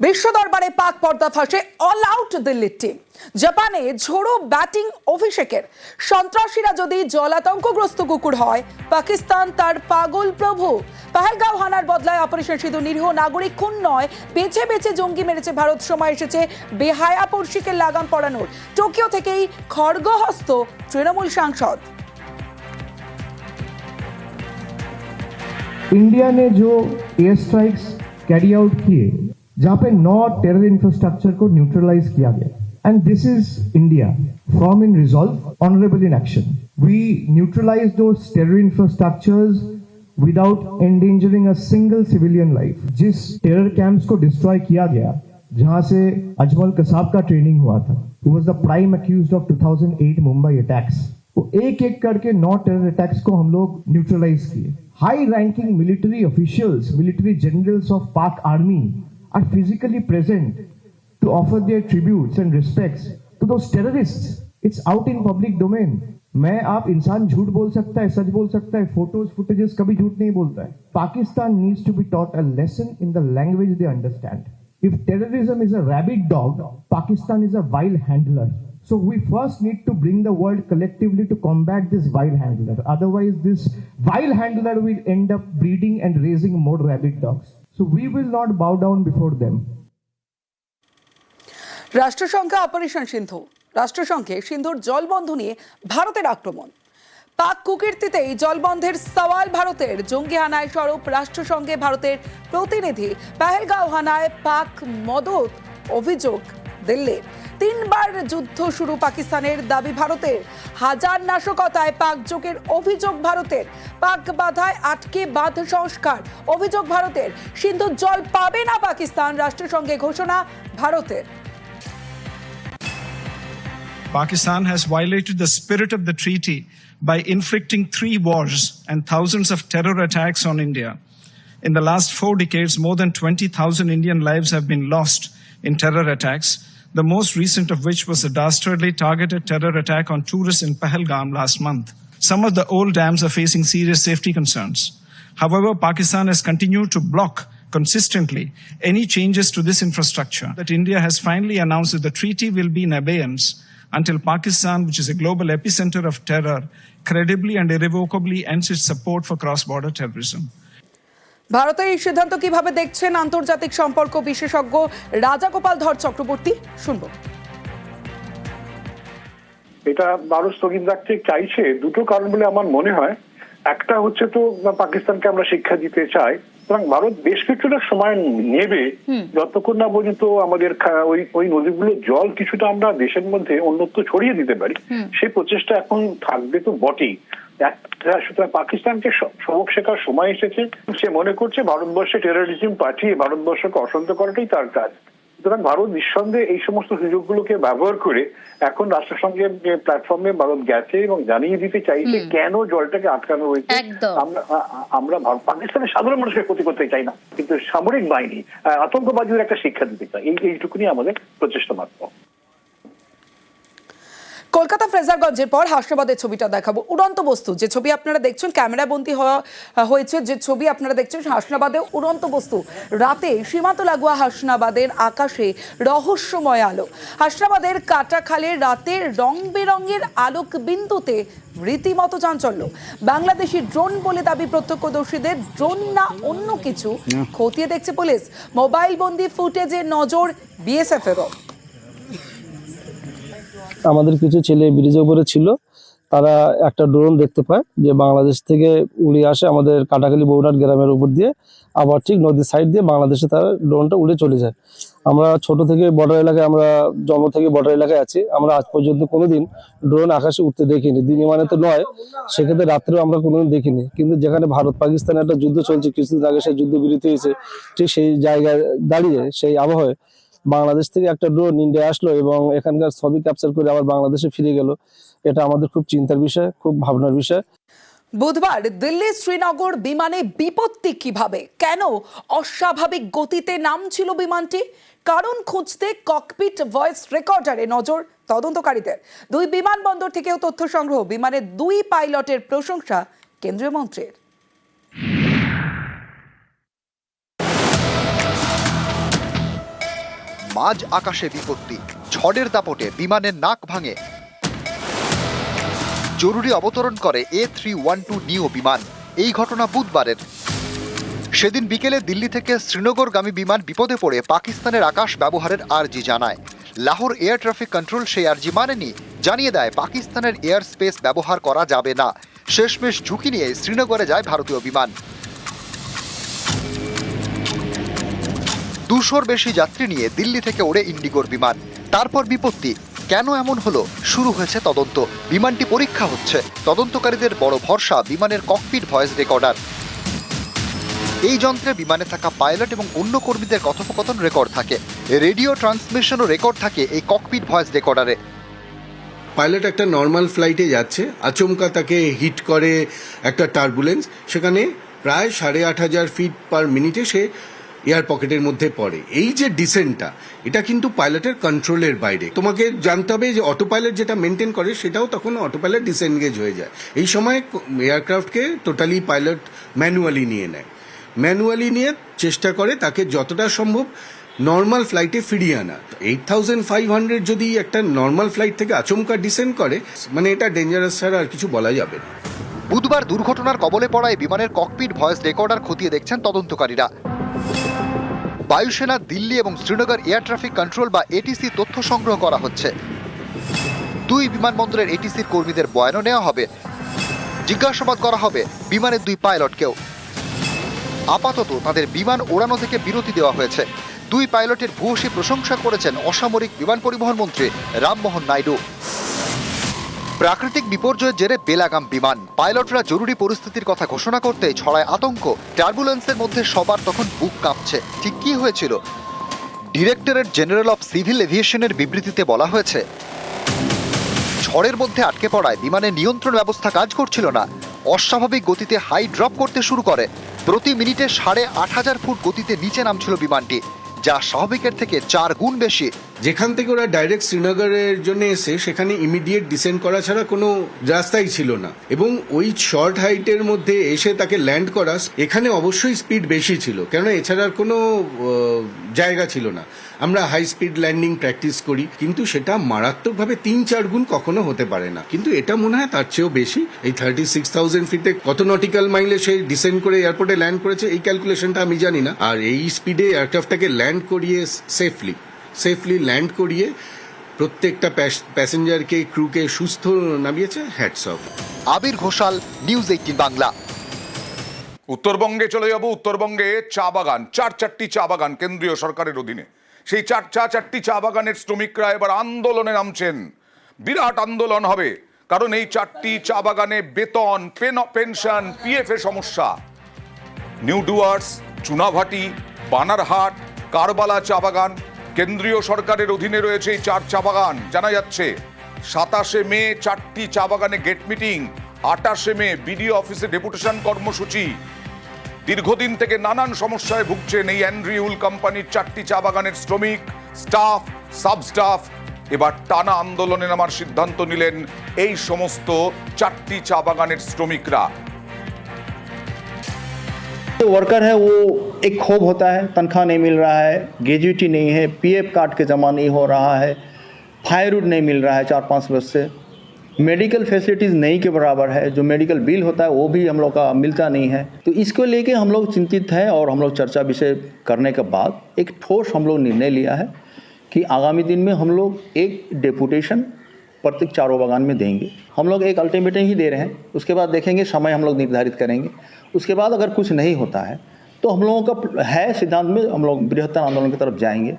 বিশ্ব দরবারে পাক পর্দা ফাঁসে অল আউট দিল্লির টিম জাপানে ঝোড়ো ব্যাটিং অভিষেকের সন্ত্রাসীরা যদি জলাতঙ্কগ্রস্ত কুকুর হয় পাকিস্তান তার পাগল প্রভু পাহেলগাঁও হানার বদলায় অপারেশন সিধু নিরীহ নাগরিক খুন নয় বেছে বেছে জঙ্গি মেরেছে ভারত সময় এসেছে বেহায়া পড়শিকে লাগাম পড়ানোর টোকিও থেকেই খড়গহস্ত তৃণমূল সাংসদ इंडिया ने जो एयर स्ट्राइक्स कैरी आउट किए जहाँ पे नौ टेरर इंफ्रास्ट्रक्चर को न्यूट्रलाइज किया गया। And this is India firm in resolve honourable in action we neutralise those terror infrastructures without endangering a single civilian life जिस टेरर कैंप्स को डिस्ट्रॉय किया गया, जहाँ से अजमल कसाब का ट्रेनिंग हुआ था was the prime accused of 2008 Mumbai attacks तो एक एक करके नौ टेरर अटैक्स को हम लोग न्यूट्रलाइज किए। High ranking military officials military generals of Pak army Are physically present to offer their tributes and respects to those terrorists. It's out in public domain. मैं आप इंसान झूठ बोल सकता है सच बोल सकता है फोटोज फुटेजेस कभी झूठ नहीं बोलता है Pakistan needs to be taught a lesson in the language they understand if terrorism is a rabid dog Pakistan is a wild handler So we first need to bring the world collectively to combat this wild handler. Otherwise, this wild handler will end up breeding and raising more rabbit dogs. So we will not bow down before them. রাষ্ট্রসংঘে operation Sindhu. রাষ্ট্রসংঘে সিন্ধুর জলবন্ধ নিয়ে ভারতের আক্রমণ। পাক কুকীর্তিতেই জলবন্ধের সওয়াল ভারতের। জঙ্গি হানায় স্বরূপ রাষ্ট্রসংঘে ভারতের প্রতিনিধি। পাহেলগাঁও হানায় পাক মদত অভিযোগ। দিল্লির তিনবার যুদ্ধ শুরু পাকিস্তানের দাবি ভারতের হাজার নাশকতায় পাক যোগের অভিযোগ ভারতের পাক বাধায় আটকে বাঁধ সংস্কার অভিযোগ ভারতের সিন্ধুর জল পাবে না পাকিস্তান রাষ্ট্রসংঘে ঘোষণা ভারতের Pakistan has violated the spirit of the treaty by inflicting three wars and thousands of terror attacks on India. In the last four decades, more than 20,000 Indian lives have been lost in terror attacks, the most recent of which was a dastardly targeted terror attack on tourists in Pahalgam last month. Some of the old dams are facing serious safety concerns. However, Pakistan has continued to block consistently any changes to this infrastructure. That India has finally announced that the treaty will be in abeyance until Pakistan, which is a global epicenter of terror, credibly and irrevocably ends its support for cross border terrorism. ভারতের এই সিদ্ধান্ত কীভাবে দেখছেন? আন্তর্জাতিক সম্পর্ক বিশেষজ্ঞ রাজাগোপাল ধর চক্রবর্তী, শুনব। এটা ভারত স্থগিত রাখতে চাইছে। দুটো কারণ বলে আমার মনে হয়। একটা হচ্ছে তো, পাকিস্তানকে আমরা শিক্ষা দিতে চাই। সুতরাং ভারত বেশ কিছুটা সময় নেবে। যতক্ষণ না পর্যন্ত আমাদের ওই ওই নদীগুলোর জল কিছুটা আমরা দেশের মধ্যে অন্যত্র ছড়িয়ে দিতে পারি সেই প্রচেষ্টা এখন থাকবে তো বটেই। সুতরাং পাকিস্তানকে সবক শেখার সময় এসেছে। সে মনে করছে ভারতবর্ষে টেরোরিজম পাঠিয়ে ভারতবর্ষকে অশান্ত করাটাই তার কাজ। সুতরাং ভারত নিঃসন্দেহে এই সমস্ত সুযোগগুলোকে ব্যবহার করে এখন রাষ্ট্রসংঘের প্ল্যাটফর্মে ভারত গেছে এবং জানিয়ে দিতে চাইছে কেন জলটাকে আটকানো হয়েছে। আমরা পাকিস্তানের সাধারণ মানুষকে ক্ষতি করতে চাই না কিন্তু সামরিক বাহিনী আতঙ্কবাদীদের একটা শিক্ষা দিতে চাই। এইটুকুনি আমাদের প্রচেষ্টা মাত্র। কলকাতা ফ্রেজারগঞ্জের পর হাসনাবাদের ছবিটা দেখাবো। উড়ন্ত বস্তু যে ছবি আপনারা দেখছেন ক্যামেরা বন্দী হওয়া হয়েছে যে ছবি আপনারা দেখছেন হাসনাবাদে উড়ন্ত বস্তু। রাতে সীমান্ত লাগোয়া হাসনাবাদের আকাশে রহস্যময় আলো। হাসনাবাদের কাটাখালে রাতের রং বেরঙের আলোক বিন্দুতে রীতিমতো চাঞ্চল্য। বাংলাদেশি ড্রোন বলে দাবি প্রত্যক্ষদর্শীদের ড্রোন না অন্য কিছু খতিয়ে দেখছে পুলিশ। মোবাইল বন্দি ফুটেজে নজর বিএসএফ এরও আমাদের কিছু ছেলে ব্রিজের উপরে ছিল, তারা একটা ড্রোন দেখতে পায় যে বাংলাদেশ থেকে উড়ে আসে আমাদের কাটাখালী বৌরাট গ্রামের উপর দিয়ে, আবার ঠিক নদীর সাইড দিয়ে বাংলাদেশে তার ড্রোনটা উড়ে চলে যায়। আমরা ছোট থেকে বর্ডার এলাকায়, আমরা জন্ম থেকে বর্ডার এলাকায় আছি, আমরা আজ পর্যন্ত কোনোদিন ড্রোন আকাশে উঠতে দেখিনি। দিনে মানে তো নয়, সেক্ষেত্রে রাত্রেও আমরা কোনোদিন দেখিনি। কিন্তু যেখানে ভারত পাকিস্তানের একটা যুদ্ধ চলছে, কিছুদিন আগে সেই যুদ্ধ বিরতি হয়েছে, ঠিক সেই জায়গায় দাঁড়িয়ে, সেই আবহাওয়ায় বাংলাদেশ থেকে একটা ড্রোন ইন্ডিয়া আসলো এবং এখানকার ছবি ক্যাপচার করে আবার বাংলাদেশে ফিরে গেল। এটা আমাদের খুব চিন্তার বিষয়, খুব ভাবনার বিষয়। বুধবার দিল্লি শ্রীনগর বিমানে বিপত্তি কীভাবে? কেন অস্বাভাবিক গতিতে নামছিল বিমানটি? কারণ খুঁজতে ককপিট ভয়েস রেকর্ডারে নজর তদন্তকারীদের। দুই বিমানবন্দর থেকেও তথ্য সংগ্রহ, বিমানের দুই পাইলটের প্রশংসা কেন্দ্রীয় মন্ত্রীর। মাঝ আকাশে বিপত্তি, ঝড়ের দাপটে বিমানের নাক ভাঙে। জরুরি অবতরণ করে এ থ্রি ওয়ান টু নিও বিমান। এই ঘটনা বুধবারের। সেদিন বিকেলে দিল্লি থেকে শ্রীনগরগামী বিমান বিপদে পড়ে পাকিস্তানের আকাশ ব্যবহারের আর্জি জানায়। লাহোর এয়ার ট্রাফিক কন্ট্রোল সেই আর্জি মানেনি, জানিয়ে দেয় পাকিস্তানের এয়ার স্পেস ব্যবহার করা যাবে না। শেষমেশ ঝুঁকি নিয়ে শ্রীনগরে যায় ভারতীয় বিমান। দুশোর বেশি যাত্রী নিয়ে দিল্লি থেকে ওড়ে ইন্ডিগোর বিমান। তারপর বিপত্তি, কেন এমন হলো? শুরু হয়েছে তদন্ত। বিমানটি পরীক্ষা হচ্ছে। তদন্তকারীদের বড় ভরসা, বিমানের ককপিট ভয়েস রেকর্ডার এই যন্ত্রে বিমানে থাকা পাইলট এবং অন্য কর্মীদের কথোপকথন রেকর্ড থাকে। রেডিও ট্রান্সমিশনও রেকর্ড থাকে এই ককপিট ভয়েস রেকর্ডারে পাইলট একটা নর্মাল ফ্লাইটে যাচ্ছে। আচমকা তাকে হিট করে একটা টার্বুলেন্স সেখানে প্রায় সাড়ে আট হাজার ফিট পার মিনিটে সে এয়ার পকেটের মধ্যে পড়ে। এই যে ডিসেন্টটা, এটা কিন্তু পাইলটের কন্ট্রোলের বাইরে। তোমাকে জানতে হবে যে অটো পাইলট যেটা মেনটেন করে, সেটাও তখন অটো পাইলট ডিসেন্গেজ হয়ে যায়। এই সময় এয়ারক্রাফটকে টোটালি পাইলট ম্যানুয়ালি নিয়ে নেয়। ম্যানুয়ালি নিয়ে চেষ্টা করে তাকে যতটা সম্ভব নর্মাল ফ্লাইটে ফিরিয়ে আনা। এইট থাউজেন্ড ফাইভ হান্ড্রেড যদি একটা নর্মাল ফ্লাইট থেকে আচমকা ডিসেন্ড করে মানে এটা ডেঞ্জারাস ছাড়া আর কিছু বলা যাবে না। বুধবার দুর্ঘটনার কবলে পড়ায় বিমানের ককপিট ভয়েস রেকর্ডার খতিয়ে দেখছেন তদন্তকারীরা। বায়ুসেনা, দিল্লি এবং শ্রীনগর এয়ার ট্রাফিক কন্ট্রোল বা এটিসি তথ্য সংগ্রহ করা হচ্ছে। দুই বিমানবন্দরের এটিসির কর্মীদের বয়ানও নেওয়া হবে। জিজ্ঞাসাবাদ করা হবে বিমানের দুই পাইলটকেও। আপাতত তাদের বিমান ওড়ানো থেকে বিরতি দেওয়া হয়েছে। দুই পাইলটের ভূয়সী প্রশংসা করেছেন অসামরিক বিমান পরিবহন মন্ত্রী রামমোহন নাইডু। প্রাকৃতিক বিপর্যয়ের জেরে বেলাগাম বিমান। পাইলটরা জরুরি পরিস্থিতির কথা ঘোষণা করতে ছড়ায় আতঙ্ক। টার্বুলেন্সের মধ্যে সবার তখন বুক কাঁপছে। ঠিক কি হয়েছিল? ডিরেক্টরেট জেনারেল অফ সিভিল এভিয়েশনের বিবৃতিতে বলা হয়েছে, ঝড়ের মধ্যে আটকে পড়ায় বিমানের নিয়ন্ত্রণ ব্যবস্থা কাজ করছিল না। অস্বাভাবিক গতিতে হাই ড্রপ করতে শুরু করে। প্রতি মিনিটে সাড়ে আট হাজার ফুট গতিতে নিচে নামছিল বিমানটি, যা স্বাভাবিকের থেকে চার গুণ বেশি। যেখান থেকে ওরা ডাইরেক্ট শ্রীনগরের জন্য এসে সেখানে ইমিডিয়েট ডিসেন্ড করা ছাড়া কোনো রাস্তাই ছিল না। এবং ওই শর্ট হাইটের মধ্যে এসে তাকে ল্যান্ড করা এখানে অবশ্যই স্পিড বেশি ছিল। কেননা এছাড়া আর কোনো জায়গা ছিল না। আমরা হাই স্পিড ল্যান্ডিং প্র্যাকটিস করি, কিন্তু সেটা মারাত্মকভাবে তিন চার গুণ কখনো হতে পারে না। কিন্তু এটা মনে হয় তার চেয়েও বেশি। এই থার্টি সিক্স থাউজেন্ড ফিটে কত নটিক্যাল মাইলে সে ডিসেন্ড করে এয়ারপোর্টে ল্যান্ড করেছে, এই ক্যালকুলেশনটা আমি জানি না। আর এই স্পিডে এয়ারক্রাফটটাকে ল্যান্ড করিয়ে সেফলি সেফলি ল্যান্ড করিয়ে প্রত্যেকটা প্যাসেঞ্জারকে ক্রুকে সুস্থ নামিয়েছে hats off Abir Ghoshal News eighteen Bangla. উত্তরবঙ্গে চলে যাব। উত্তরবঙ্গে চা বাগান চার চারটি চা বাগান কেন্দ্রীয় সরকারের অধীনে। সেই চার চা চারটি চা বাগানের শ্রমিকরা এবার আন্দোলনে নামছেন। বিরাট আন্দোলন হবে কারণ এই চারটি চা বাগানে বেতন পেন পেনশন পিএফ এ সমস্যা। নিউ ডুয়ার্স চুনাভাটি বানারহাট কারবালা চা বাগান কেন্দ্রীয় সরকারের অধীনে রয়েছে এই চার চা বাগান। জানা যাচ্ছে, সাতাশে মে চারটি চা বাগানে গেট মিটিং, আটাশে মে বিডিও অফিসে ডেপুটেশন কর্মসূচি। দীর্ঘদিন থেকে নানান সমস্যায় ভুগছেন এই অ্যান্ড্রিউল কোম্পানির চারটি চা বাগানের শ্রমিক, স্টাফ সাব স্টাফ এবার টানা আন্দোলনে নামার সিদ্ধান্ত নিলেন এই সমস্ত চারটি চা বাগানের শ্রমিকরা। ওয়ার্কার হ্যাঁ ও एक खोब होता है, तनख्वाह नहीं मिल रहा है ग्रेजुएटी नहीं है पीएफ कार्ड के जमा नहीं हो रहा है फायरवुड नहीं मिल रहा है चार पाँच वर्ष से। मेडिकल फैसिलिटीज़ नहीं के बराबर है, जो मेडिकल बिल होता है, वो भी हम लोग का मिलता नहीं है। तो इसको लेके हम लोग चिंतित हैं और हम लोग चर्चा विषय करने के बाद एक ठोस हम लोग निर्णय लिया है कि आगामी दिन में हम लोग एक डेपुटेशन प्रत्येक चारों बागान में देंगे। हम लोग एक अल्टीमेटम ही दे रहे हैं, उसके बाद देखेंगे, समय हम लोग निर्धारित करेंगे। उसके बाद अगर कुछ नहीं होता है तो हम लोगों का है सिद्धांत में हम लोग बृहत्तर आंदोलन की तरफ़ जाएँगे।